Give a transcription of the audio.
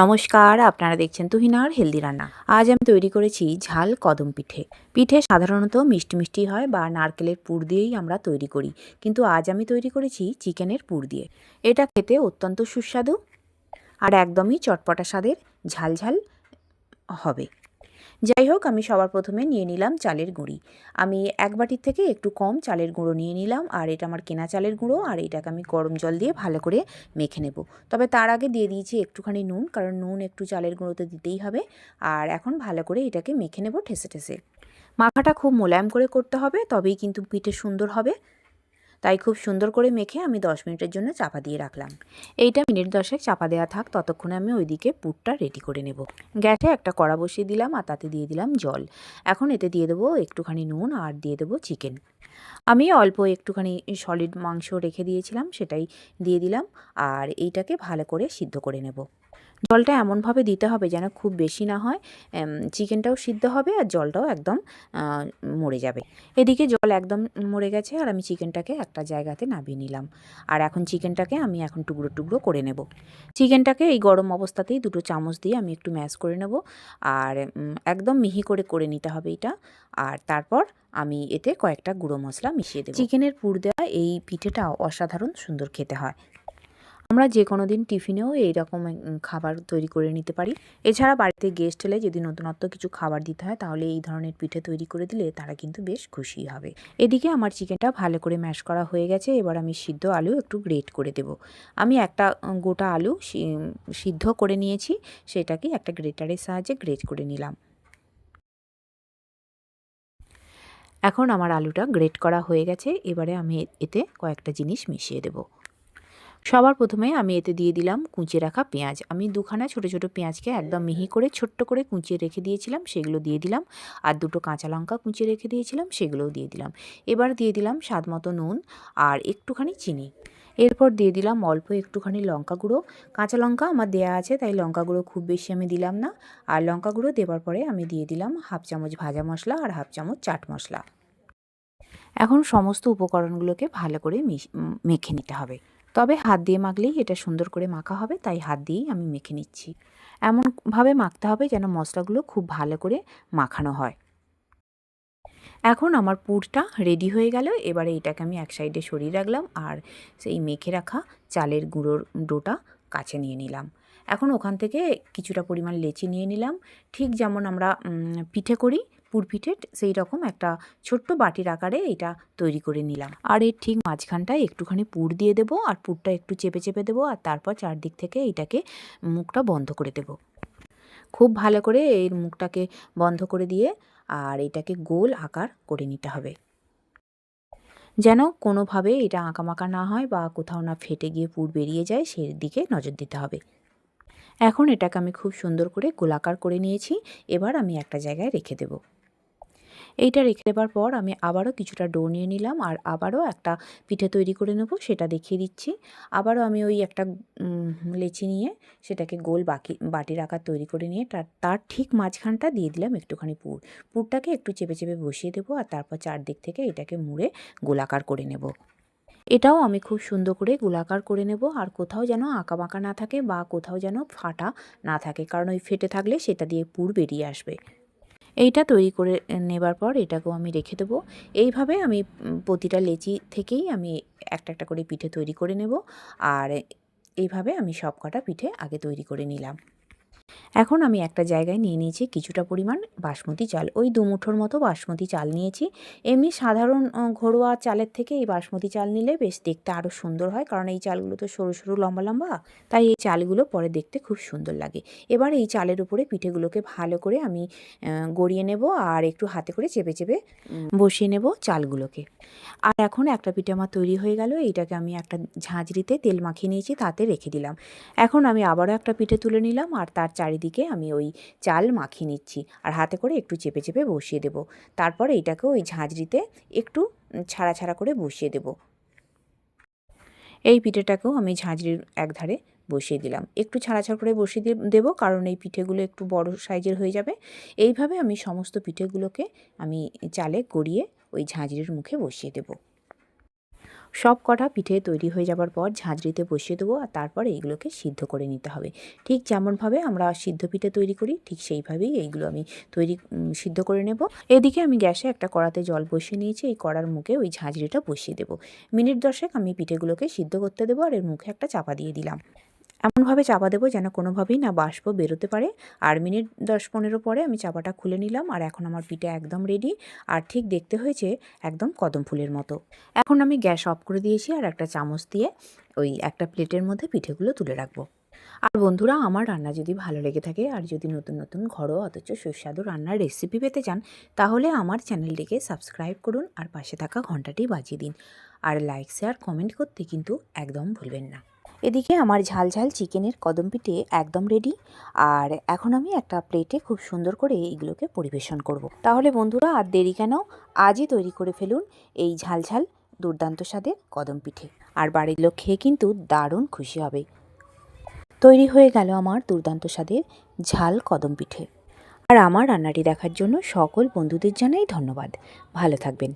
নমস্কার, আপনারা দেখছেন তুহিনার হেলদি রান্না। আজ আমি তৈরি করেছি ঝাল কদম পিঠে। পিঠে সাধারণত মিষ্টি মিষ্টি হয় বা নারকেলের পুর দিয়েই আমরা তৈরি করি। কিন্তু আজ আমি তৈরি করেছি চিকেনের পুর দিয়ে। এটা খেতে অত্যন্ত সুস্বাদু আর একদমই চটপটা স্বাদের ঝাল ঝাল হবে। যাই হোক আমি সবার প্রথমে নিয়ে নিলাম চালের গুঁড়ি। আমি এক বাটির থেকে একটু কম চালের গুঁড়ো নিয়ে নিলাম, আর এটা আমার কেনা চালের গুঁড়ো, আর এটাকে আমি গরম জল দিয়ে ভালো করে মেখে নেব। তবে তার আগে দিয়ে দিয়েছি একটুখানি নুন, কারণ নুন একটু চালের গুঁড়োতে দিতেই হবে, আর এখন ভালো করে এটাকে মেখে নেব ঠেসে ঠেসে। মাখাটা খুব মোলায়েম করে করতে হবে, তবেই কিন্তু পিঠে সুন্দর হবে। তাই খুব সুন্দর করে মেখে আমি দশ মিনিটের জন্য চাপা দিয়ে রাখলাম। এইটা মিনিট দশেক চাপা দেওয়া থাক, ততক্ষণে আমি ওইদিকে পুরটা রেডি করে নেব। গ্যাসে একটা কড়া বসিয়ে দিলাম আর তাতে দিয়ে দিলাম জল। এখন এতে দিয়ে দেবো একটুখানি নুন আর দিয়ে দেবো চিকেন। আমি অল্প একটুখানি সলিড মাংস রেখে দিয়েছিলাম, সেটাই দিয়ে দিলাম আর এইটাকে ভালো করে সিদ্ধ করে নেব। জলটা এমনভাবে দিতে হবে যেন খুব বেশি না হয় চিকেনটাও সিদ্ধ হবে আর জলটাও একদম মরে যাবে। এদিকে জল একদম মরে গেছে আর আমি চিকেনটাকে একটা জায়গাতে নামিয়ে নিলাম। আর এখন চিকেনটাকে আমি এখন টুকরো টুকরো করে নেব। চিকেনটাকে এই গরম অবস্থাতেই দুটো চামচ দিয়ে আমি একটু ম্যাশ করে নেব। আর একদম মিহি করে করে নিতে হবে এটা। আর তারপর আমি এতে কয়েকটা গুঁড়ো মশলা মিশিয়ে দেবো। চিকেনের পুর দেওয়া এই পিঠেটা অসাধারণ সুন্দর খেতে হয়। আমরা যে কোনো দিন টিফিনেও এইরকম খাবার তৈরি করে নিতে পারি। এছাড়া বাড়িতে গেস্ট এলে যদি নতুনত্ব কিছু খাবার দিতে হয়, তাহলে এই ধরনের পিঠে তৈরি করে দিলে তারা কিন্তু বেশ খুশি হবে। এদিকে আমার চিকেনটা ভালো করে ম্যাশ করা হয়ে গেছে, এবার আমি সিদ্ধ আলু একটু গ্রেট করে দেব। আমি একটা গোটা আলু সিদ্ধ করে নিয়েছি, সেটাকে একটা গ্রেটারের সাহায্যে গ্রেট করে নিলাম। এখন আমার আলুটা গ্রেট করা হয়ে গেছে, এবারে আমি এতে কয়েকটা জিনিস মিশিয়ে দেবো। সবার প্রথমে আমি এতে দিয়ে দিলাম কুঁচিয়ে রাখা পেঁয়াজ। আমি দুখানা ছোটো ছোটো পেঁয়াজকে একদম মিহি করে, ছোট্ট করে কুঁচিয়ে রেখে দিয়েছিলাম, সেগুলো দিয়ে দিলাম। আর দুটো কাঁচা লঙ্কা কুঁচিয়ে রেখে দিয়েছিলাম, সেগুলোও দিয়ে দিলাম। এবার দিয়ে দিলাম স্বাদ মতো নুন আর একটুখানি চিনি। এরপর দিয়ে দিলাম অল্প একটুখানি লঙ্কা গুঁড়ো। কাঁচা লঙ্কা আমার দেয়া আছে, তাই লঙ্কা গুঁড়ো খুব বেশি আমি দিলাম না। আর লঙ্কা গুঁড়ো দেওয়ার পরে আমি দিয়ে দিলাম হাফ চামচ ভাজা মশলা আর হাফ চামচ চাট মশলা। এখন সমস্ত উপকরণগুলোকে ভালো করে মেখে নিতে হবে। তবে হাত দিয়ে মাখলেই এটা সুন্দর করে মাখা হবে, তাই হাত দিয়েই আমি মেখে নিচ্ছি। এমনভাবে মাখতে হবে যেন মশলাগুলো খুব ভালো করে মাখানো হয়। এখন আমার পুরটা রেডি হয়ে গেল, এবারে এটাকে আমি এক সাইডে সরিয়ে রাখলাম আর সেই মেখে রাখা চালের গুঁড়োর ডোটা কাছে নিয়ে নিলাম। এখন ওখান থেকে কিছুটা পরিমাণ লেচি নিয়ে নিলাম। ঠিক যেমন আমরা পিঠে করি পুর পিঠে সেই রকম একটা ছোট্ট বাটির আকারে এটা তৈরি করে নিলাম। আর এর ঠিক মাঝখানটায় একটুখানি পুর দিয়ে দেবো, আর পুরটা একটু চেপে চেপে দেবো, আর তারপর চারদিক থেকে এটাকে মুখটা বন্ধ করে দেবো। খুব ভালো করে এর মুখটাকে বন্ধ করে দিয়ে, আর এটাকে গোল আকার করে নিতে হবে। যেন কোনোভাবে এটা আঁকামাকা না হয় বা কোথাও না ফেটে গিয়ে পুর বেরিয়ে যায় সেদিকে নজর দিতে হবে। এখন এটাকে আমি খুব সুন্দর করে গোলাকার করে নিয়েছি, এবার আমি একটা জায়গায় রেখে দেবো। এইটা রেখে দেবার পর আমি আবারও কিছুটা ডো নিয়ে নিলাম আর আবারও একটা পিঠে তৈরি করে নেব, সেটা দেখিয়ে দিচ্ছি। আবারও আমি ওই একটা লেচি নিয়ে সেটাকে গোল বাকি, বাটির আকার তৈরি করে নিয়ে তার তার ঠিক মাঝখানটা দিয়ে দিলাম একটুখানি পুর। পুরটাকে একটু চেপে চেপে বসিয়ে দেবো আর তারপর চারদিক থেকে এটাকে মুড়ে গোলাকার করে নেব। এটাও আমি খুব সুন্দর করে গোলাকার করে নেব আর কোথাও যেন আঁকা বাঁকা না থাকে বা কোথাও যেন ফাটা না থাকে, কারণ ওই ফেটে থাকলে সেটা দিয়ে পুর বেরিয়ে আসবে। এইটা তৈরি করে নেবার পর এটাকেও আমি রেখে দেবো। এইভাবে আমি প্রতিটা লেচি থেকেই আমি একটা একটা করে পিঠে তৈরি করে নেব। আর এইভাবে আমি সব কটা পিঠে আগে তৈরি করে নিলাম। এখন আমি একটা জায়গায় নিয়ে নিয়েছি কিছুটা পরিমাণ বাসমতি চাল। ওই দুমুঠোর মতো বাসমতি চাল নিয়েছি। এমনি সাধারণ ঘরোয়া চালের থেকে এই বাসমতি চাল নিলে বেশ দেখতে আরও সুন্দর হয়। কারণ এই চালগুলো তো সরু সরু, লম্বা লম্বা। তাই এই চালগুলো পরে দেখতে খুব সুন্দর লাগে। এবার এই চালের উপরে পিঠেগুলোকে ভালো করে আমি গড়িয়ে নেব আর একটু হাতে করে চেপে চেপে বসিয়ে নেব চালগুলোকে। আর এখন একটা পিঠে আমার তৈরি হয়ে গেল। এইটাকে আমি একটা ঝাঁঝরিতে তেল মাখিয়ে নিয়েছি, তাতে রেখে দিলাম। এখন আমি আবারও একটা পিঠে তুলে নিলাম আর তার চারিদিকে আমি ওই চাল মাখিয়ে নিচ্ছি আর হাতে করে একটু চেপে চেপে বসিয়ে দেব। তারপর এটাকে ওই ঝাঁঝরিতে একটু ছাড়া ছাড়া করে বসিয়ে দেব। এই পিঠেটাকেও আমি ঝাঁঝরির একধারে বসিয়ে দিলাম। একটু ছাড়া ছাড়া করে বসিয়ে দেবো কারণ এই পিঠেগুলো একটু বড় সাইজের হয়ে যাবে। এইভাবে আমি সমস্ত পিঠেগুলোকে আমি চালে গড়িয়ে ওই ঝাঁঝরির মুখে বসিয়ে দেবো। সব কটা পিঠে তৈরি হয়ে যাবার পর ঝাঁঝরিতে বসিয়ে দেবো আর তারপর এইগুলোকে সিদ্ধ করে নিতে হবে। ঠিক যেমনভাবে আমরা সিদ্ধ পিঠে তৈরি করি, ঠিক সেইভাবেই এইগুলো আমি তৈরি সিদ্ধ করে নেব। এদিকে আমি গ্যাসে একটা কড়াতে জল বসিয়ে নিয়েছি, এই কড়ার মুখে ওই ঝাঁঝরিটা বসিয়ে দেবো। মিনিট দশেক আমি পিঠেগুলোকে সিদ্ধ করতে দেবো আর এর মুখে একটা চাপা দিয়ে দিলাম। এমনভাবে চাপা দেবো যেন কোনোভাবেই না বাষ্প বেরোতে পারে। আর মিনিট দশ পনেরো পরে আমি চাপাটা খুলে নিলাম আর এখন আমার পিঠে একদম রেডি আর ঠিক দেখতে হয়েছে একদম কদম ফুলের মতো। এখন আমি গ্যাস অফ করে দিয়েছি আর একটা চামচ দিয়ে ওই একটা প্লেটের মধ্যে পিঠেগুলো তুলে রাখব। আর বন্ধুরা, আমার রান্না যদি ভালো লেগে থাকে আর যদি নতুন নতুন ঘরোয়া অথচ সুস্বাদু রান্নার রেসিপি পেতে চান, তাহলে আমার চ্যানেলটিকে সাবস্ক্রাইব করুন আর পাশে থাকা ঘন্টাটি বাজিয়ে দিন। আর লাইক শেয়ার কমেন্ট করতে কিন্তু একদম ভুলবেন না। এদিকে আমার ঝাল ঝাল চিকেনের কদম পিঠে একদম রেডি আর এখন আমি একটা প্লেটে খুব সুন্দর করে এইগুলোকে পরিবেশন করব। তাহলে বন্ধুরা, আর দেরি কেন? আজই তৈরি করে ফেলুন এই ঝাল ঝাল দুর্দান্ত স্বাদের কদম পিঠে। আর বাড়ির লোক খেয়ে কিন্তু দারুণ খুশি হবে। তৈরি হয়ে গেল আমার দুর্দান্ত স্বাদের ঝাল কদম পিঠে। আর আমার রান্নাটি দেখার জন্য সকল বন্ধুদের জানাই ধন্যবাদ। ভালো থাকবেন।